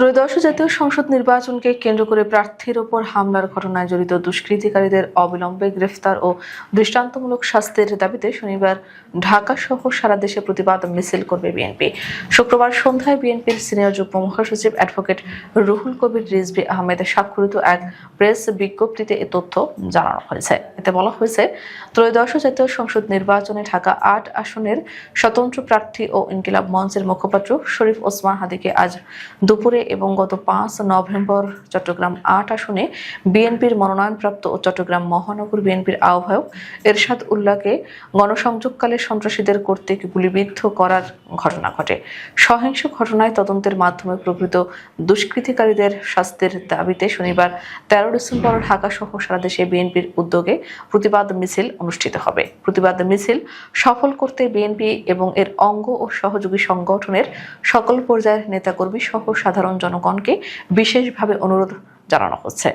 ত্রয়োদশ জাতীয় সংসদ নির্বাচনকে কেন্দ্র করে প্রার্থীর ওপর হামলার ঘটনায় জড়িত দুষ্কৃতিকারীদের অবিলম্বে গ্রেফতার ও দৃষ্টান্তমূলক শাস্তির দাবিতে শনিবার ঢাকা সহ সারা দেশে প্রতিবাদ মিছিল করবে বিএনপি। শুক্রবার সন্ধ্যায় বিএনপির সিনিয়র যুগ্ম মহাসচিব অ্যাডভোকেট রুহুল কবির রিজভি আহমেদ স্বাক্ষরিত এক প্রেস বিজ্ঞপ্তিতে এ তথ্য জানানো হয়েছে। এতে বলা হয়েছে, ত্রয়োদশ জাতীয় সংসদ নির্বাচনে ঢাকা আট আসনের স্বতন্ত্র প্রার্থী ও ইনকিলাব মঞ্চের মুখপাত্র শরীফ ওসমান হাদিকে আজ দুপুরে এবং গত পাঁচ নভেম্বর চট্টগ্রাম আট আসনে বিএনপির মনোনয়নপ্রাপ্ত ও চট্টগ্রাম মহানগর বিএনপির আহ্বায়ক এরশাদ উল্লাহকে গণসংযোগকালে সন্ত্রাসীদের কর্তৃক গুলিবিদ্ধ করার ঘটনা ঘটে। সহিংস ঘটনায় তদন্তের মাধ্যমে প্রকৃত দুষ্কৃতিকারীদের শাস্তির দাবিতে শনিবার তেরো ডিসেম্বর ঢাকা সহ সারা দেশে বিএনপির উদ্যোগে প্রতিবাদ মিছিল অনুষ্ঠিত হবে। প্রতিবাদ মিছিল সফল করতে বিএনপি এবং এর অঙ্গ ও সহযোগী সংগঠনের সকল পর্যায়ের নেতাকর্মী সহ জনগণকে বিশেষভাবে অনুরোধ জানানো হচ্ছে।